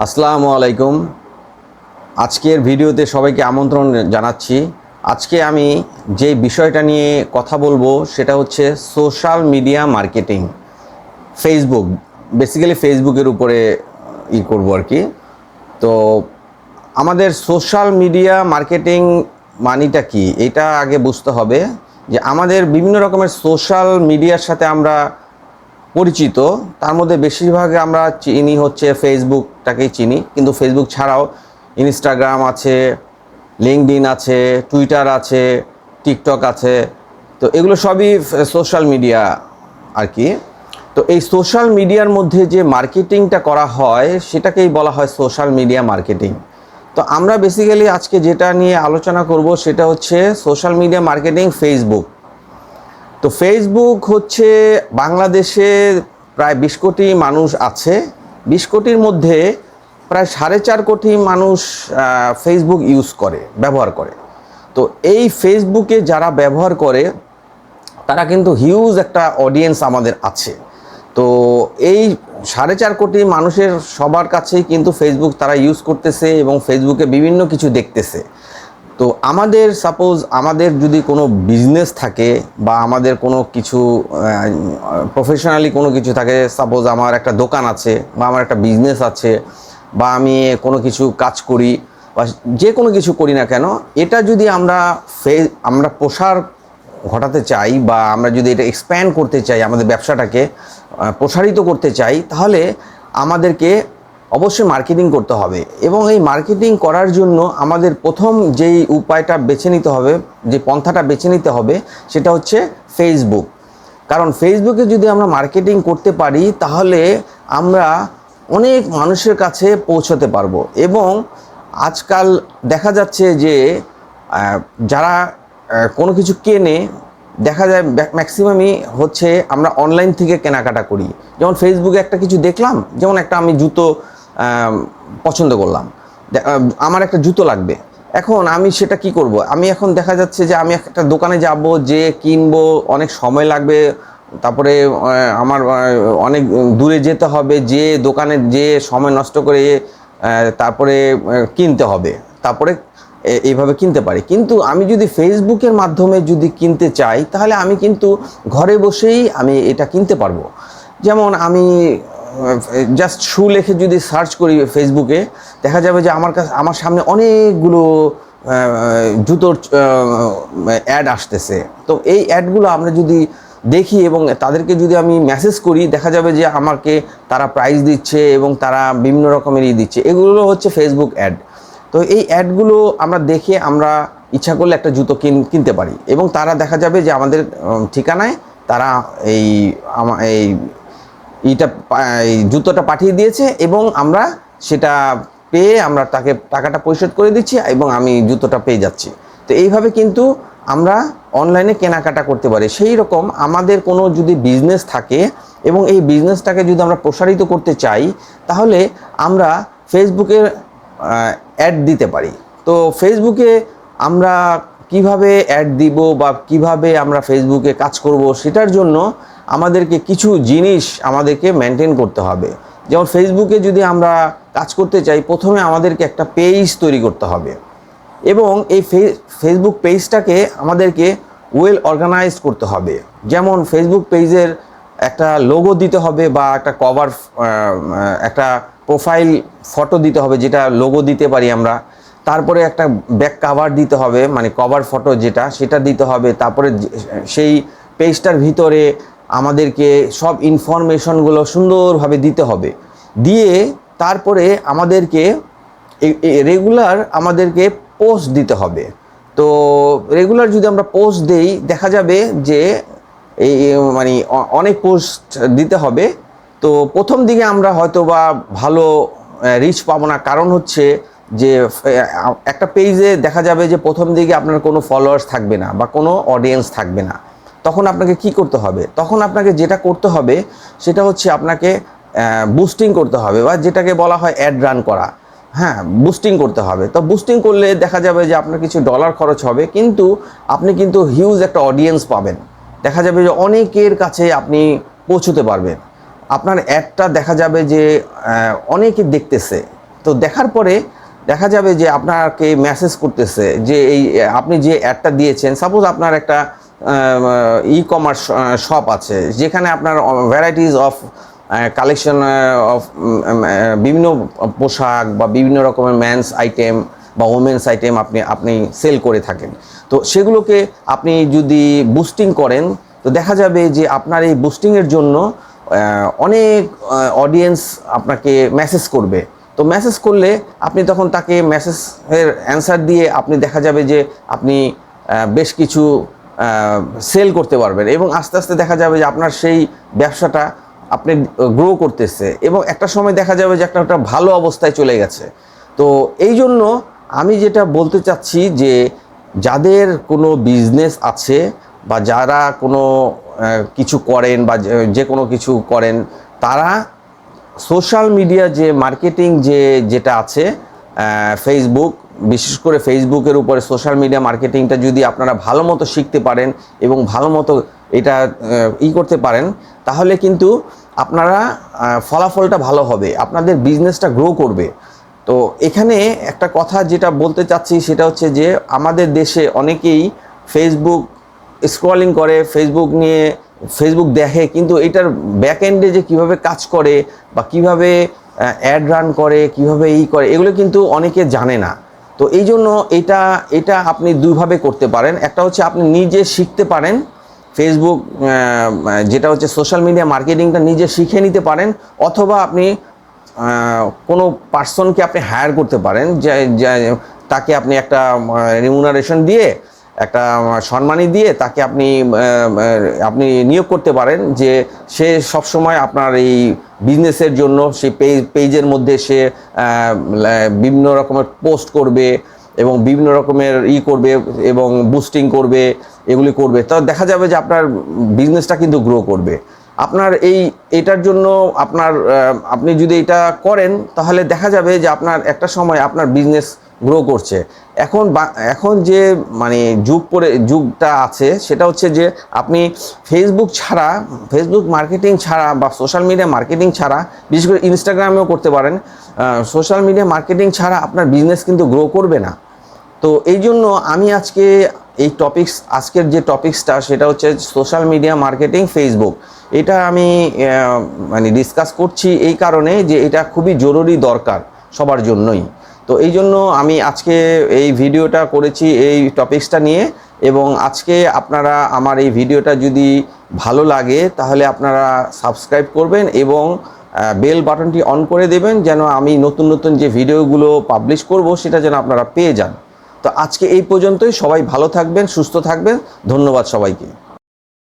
আসসালামু আলাইকুম। আজকের ভিডিওতে সবাইকে আমন্ত্রণ জানাচ্ছি। আজকে আমি যে বিষয়টা নিয়ে কথা বলব সেটা হচ্ছে social media marketing. Facebook, basically ফেসবুকের উপরে, ই করব আর কি। তো আমাদের সোশ্যাল মিডিয়া মার্কেটিং মানিটা কি? এটা আগে বুঝতে হবে যে আমাদের বিভিন্ন রকমের সোশ্যাল মিডিয়ার সাথে আমরা পরিচিত, তার মধ্যে বেশিরভাগ আমরা চিনি হচ্ছে ফেসবুকটাকেই চিনি, কিন্তু ফেসবুক ছাড়াও ইনস্টাগ্রাম আছে লিঙ্কডিন আছে টুইটার আছে টিকটক আছে, তো এগুলো সবই সোশ্যাল মিডিয়া আর কি। তো এই সোশ্যাল মিডিয়ার মধ্যে যে মার্কেটিংটা করা হয়, সেটাকেই বলা হয় সোশ্যাল মিডিয়া মার্কেটিং তো আমরা বেসিক্যালি আজকে যেটা নিয়ে আলোচনা করব, সেটা হচ্ছে সোশ্যাল মিডিয়া মার্কেটিং ফেসবুক তো ফেসবুক হচ্ছে বাংলাদেশে প্রায় বিশ কোটি মানুষ আছে। বিশ কোটির মধ্যে প্রায় সাড়ে চার কোটি মানুষ ফেসবুক ইউজ করে, ব্যবহার করে। তো এই ফেসবুকে যারা ব্যবহার করে, তারা কিন্তু হিউজ একটা অডিয়েন্স আমাদের আছে। তো এই সাড়ে চার কোটি মানুষের সবার কাছেই কিন্তু ফেসবুক তারা ইউজ করতেছে এবং ফেসবুকে বিভিন্ন কিছু দেখতেছে। তো আমাদের সাপোজ আমাদের যদি কোনো বিজনেস থাকে বা আমাদের কোনো কিছু প্রফেশনালি কোনো কিছু থাকে সাপোজ আমার একটা দোকান আছে বা আমার একটা বিজনেস আছে বা আমি কোনো কিছু কাজ করি বা যে কোনো কিছু করি না কেন, এটা যদি আমরা ফে আমরা প্রসার ঘটাতে চাই বা আমরা যদি এটা এক্সপ্যান্ড করতে চাই আমাদের ব্যবসাটাকে প্রসারিত করতে চাই, তাহলে আমাদেরকে অবশ্যই মার্কেটিং করতে হবে। এবং এই মার্কেটিং করার জন্য আমাদের প্রথম যেই উপায়টা বেছে নিতে হবে, যে পন্থাটা বেছে নিতে হবে, সেটা হচ্ছে ফেসবুক কারণ ফেসবুকে যদি আমরা মার্কেটিং করতে পারি, তাহলে আমরা অনেক মানুষের কাছে পৌঁছতে পারব। এবং আজকাল দেখা যাচ্ছে যে যারা কোনো কিছু কেনে, দেখা যায় ম্যাক্সিমামই হচ্ছে আমরা অনলাইন থেকে কেনাকাটা করি। যেমন ফেসবুকে একটা কিছু দেখলাম, যেমন একটা আমি জুতো পছন্দ করলাম। আমার একটা জুতো লাগবে। এখন আমি সেটা কি করব? আমি এখন দেখা যাচ্ছে যে আমি একটা দোকানে যাব, যে কিনবো, অনেক সময় লাগবে। তারপরে আমার অনেক দূরে যেতে হবে, যে দোকানে, যে সময় নষ্ট করে তারপরে কিনতে হবে। তারপরে এইভাবে কিনতে পারি। কিন্তু আমি যদি ফেসবুকের মাধ্যমে যদি কিনতে চাই, তাহলে আমি কিন্তু ঘরে বসেই আমি এটা কিনতে পারব। যেমন আমি জাস্ট শু লেখে যদি সার্চ করি ফেসবুকে দেখা যাবে যে আমার কাছে, আমার সামনে অনেকগুলো জুতোর অ্যাড আসতেছে। তো এই অ্যাডগুলো আমরা যদি দেখি এবং তাদেরকে যদি আমি মেসেজ করি, দেখা যাবে যে আমাকে তারা প্রাইজ দিচ্ছে এবং তারা বিভিন্ন রকমেরই দিচ্ছে। এগুলো হচ্ছে ফেসবুক অ্যাড তো এই অ্যাডগুলো আমরা দেখে আমরা ইচ্ছা করলে একটা জুতো কিন, কিনতে পারি। এবং তারা দেখা যাবে যে আমাদের ঠিকানায় তারা এই এই এই জুতোটা পাঠিয়ে দিয়েছে এবং আমরা সেটা পেয়ে আমরা তাকে টাকাটা পরিশোধ করে দিচ্ছি এবং আমি জুতোটা পেয়ে যাচ্ছি। তো এইভাবে কিন্তু আমরা অনলাইনে কেনাকাটা করতে পারি। সেই রকম আমাদের কোনো যদি বিজনেস থাকে এবং এই বিজনেসটাকে যদি আমরা প্রসারিত করতে চাই, তাহলে আমরা ফেসবুকের অ্যাড দিতে পারি। তো ফেসবুকে আমরা কীভাবে অ্যাড দিব বা কীভাবে আমরা ফেসবুকে কাজ করব সেটার জন্য আমাদেরকে কিছু জিনিস আমাদেরকে মেনটেন করতে হবে। যেমন ফেসবুকে যদি আমরা কাজ করতে চাই, প্রথমে আমাদেরকে একটা পেজ তৈরি করতে হবে। এবং এই ফেসবুক পেজটাকে আমাদেরকে ওয়েল অর্গানাইজ করতে হবে। যেমন ফেসবুক পেজের একটা লোগো দিতে হবে বা একটা কভার একটা প্রোফাইল ফটো দিতে হবে, যেটা লোগো দিতে পারি আমরা। তারপরে একটা ব্যাক কাভার দিতে হবে মানে কভার ফটো যেটা, সেটা দিতে হবে। তারপরে সেই পেজটার ভিতরে আমাদেরকে সব ইনফরমেশনগুলো সুন্দরভাবে দিতে হবে। দিয়ে তারপরে আমাদেরকে রেগুলার আমাদেরকে পোস্ট দিতে হবে। তো রেগুলার যদি আমরা পোস্ট দেই, দেখা যাবে যে এই মানে অনেক পোস্ট দিতে হবে। তো প্রথম দিকে আমরা হয়তো বা ভালো রিচ পাবো না। কারণ হচ্ছে যে একটা পেজে দেখা যাবে যে প্রথম দিকে আপনার কোনো ফলোয়ার্স থাকবে না বা কোনো অডিয়েন্স থাকবে না। তখন আপনাকে কি করতে হবে? তখন আপনাকে যেটা করতে হবে, সেটা হচ্ছে আপনাকে বুস্টিং করতে হবে বা যেটাকে বলা হয় অ্যাড রান করা। হ্যাঁ বুস্টিং করতে হবে। তো বুস্টিং করলে দেখা যাবে যে আপনার কিছু ডলার খরচ হবে, কিন্তু আপনি কিন্তু হিউজ একটা অডিয়েন্স পাবেন। দেখা যাবে যে অনেকের কাছে আপনি পৌঁছতে পারবেন। আপনার অ্যাডটা দেখা যাবে যে অনেকে দেখতেছে। তো দেখার পরে দেখা যাবে যে আপনাকে মেসেজ করতেছে যে এই, আপনি যে অ্যাডটা দিয়েছেন সাপোজ আপনার একটা ই কমার্স শপ আছে। যেখানে আপনার ভ্যারাইটিস অফ কালেকশন অফ বিভিন্ন পোশাক বা বিভিন্ন রকমের ম্যানস আইটেম বা ওমেন্স আইটেম আপনি আপনি সেল করে থাকেন। তো সেগুলোকে আপনি যদি বুস্টিং করেন, তো দেখা যাবে যে আপনার এই বুস্টিংয়ের জন্য অনেক অডিয়েন্স আপনাকে মেসেজ করবে। তো মেসেজ করলে আপনি তখন তাকে মেসেজের অ্যান্সার দিয়ে আপনি দেখা যাবে যে আপনি বেশ কিছু সেল করতে পারবেন এবং আস্তে আস্তে দেখা যাবে যে আপনার সেই ব্যবসাটা আপনি গ্রো করতেছে এবং একটা সময় দেখা যাবে যে একটা একটা ভালো অবস্থায় চলে গেছে। তো এই জন্য আমি যেটা বলতে চাচ্ছি যে যাদের কোনো বিজনেস আছে বা যারা কোনো কিছু করেন বা যে- কোনো কিছু করেন, তারা সোশ্যাল মিডিয়া যে মার্কেটিং যে, যেটা আছে ফেসবুক বিশেষ করে ফেসবুকের উপরে সোশ্যাল মিডিয়া মার্কেটিংটা যদি আপনারা ভালো মতো শিখতে পারেন এবং ভালো মতো এটা ই করতে পারেন, তাহলে কিন্তু আপনারা ফলাফলটা ভালো হবে, আপনাদের বিজনেসটা গ্রো করবে। তো এখানে একটা কথা যেটা বলতে চাচ্ছি সেটা হচ্ছে যে, আমাদের দেশে অনেকেই ফেসবুক স্ক্রলিং করে ফেসবুক নিয়ে ফেসবুক দেখে, কিন্তু এটার ব্যাক এন্ডে যে কীভাবে কাজ করে বা কীভাবে অ্যাড রান করে, কীভাবে ই করে, এগুলো কিন্তু অনেকে জানে না। তো এই জন্য এটা এটা আপনি দুইভাবে করতে পারেন। একটা হচ্ছে আপনি নিজে শিখতে পারেন ফেসবুক যেটা হচ্ছে সোশ্যাল মিডিয়া মার্কেটিংটা নিজে শিখে নিতে পারেন, অথবা আপনি কোনো পার্সনকে আপনি হায়ার করতে পারেন তাকে আপনি একটা রিমুনারেশন দিয়ে একটা সম্মানী দিয়ে তাকে আপনি আপনি নিয়োগ করতে পারেন যে সে সবসময় আপনার এই বিজনেসের জন্য সেই পেজ, পেজের মধ্যে সে বিভিন্ন রকমের পোস্ট করবে এবং বিভিন্ন রকমের ই করবে এবং বুস্টিং করবে, এগুলি করবে। তো দেখা যাবে যে আপনার বিজনেসটা কিন্তু গ্রো করবে। আপনার এই, এটার জন্য আপনার আপনি যদি এটা করেন তাহলে দেখা যাবে যে আপনার একটা সময় আপনার বিজনেস গ্রো করছে। এখন এখন যে মানে যুগ পরে, যুগটা আছে, সেটা হচ্ছে যে আপনি ফেসবুক ছাড়া ফেসবুক মার্কেটিং ছাড়া বা সোশ্যাল মিডিয়া মার্কেটিং ছাড়া, বিশেষ করে ইনস্টাগ্রামেও করতে পারেন সোশ্যাল মিডিয়া মার্কেটিং ছাড়া আপনার বিজনেস কিন্তু গ্রো করবে না। তো এই জন্য আমি আজকে এই টপিক্স আজকের যে টপিকসটা সেটা হচ্ছে সোশ্যাল মিডিয়া মার্কেটিং ফেসবুক এটা আমি মানে ডিসকাস করছি এই কারণে যে এটা খুবই জরুরি দরকার সবার জন্যই। তো এই জন্য আমি আজকে এই ভিডিওটা করেছি এই টপিকসটা নিয়ে এবং আজকে আপনারা আমার এই ভিডিওটা যদি ভালো লাগে তাহলে আপনারা সাবস্ক্রাইব করবেন এবং বেল বাটনটি অন করে দেবেন যেন আমি নতুন নতুন যে ভিডিওগুলো পাবলিশ করব সেটা যেন আপনারা পেয়ে যান। তো আজকে এই পর্যন্তই। সবাই ভালো থাকবেন, সুস্থ থাকবেন। ধন্যবাদ সবাইকে।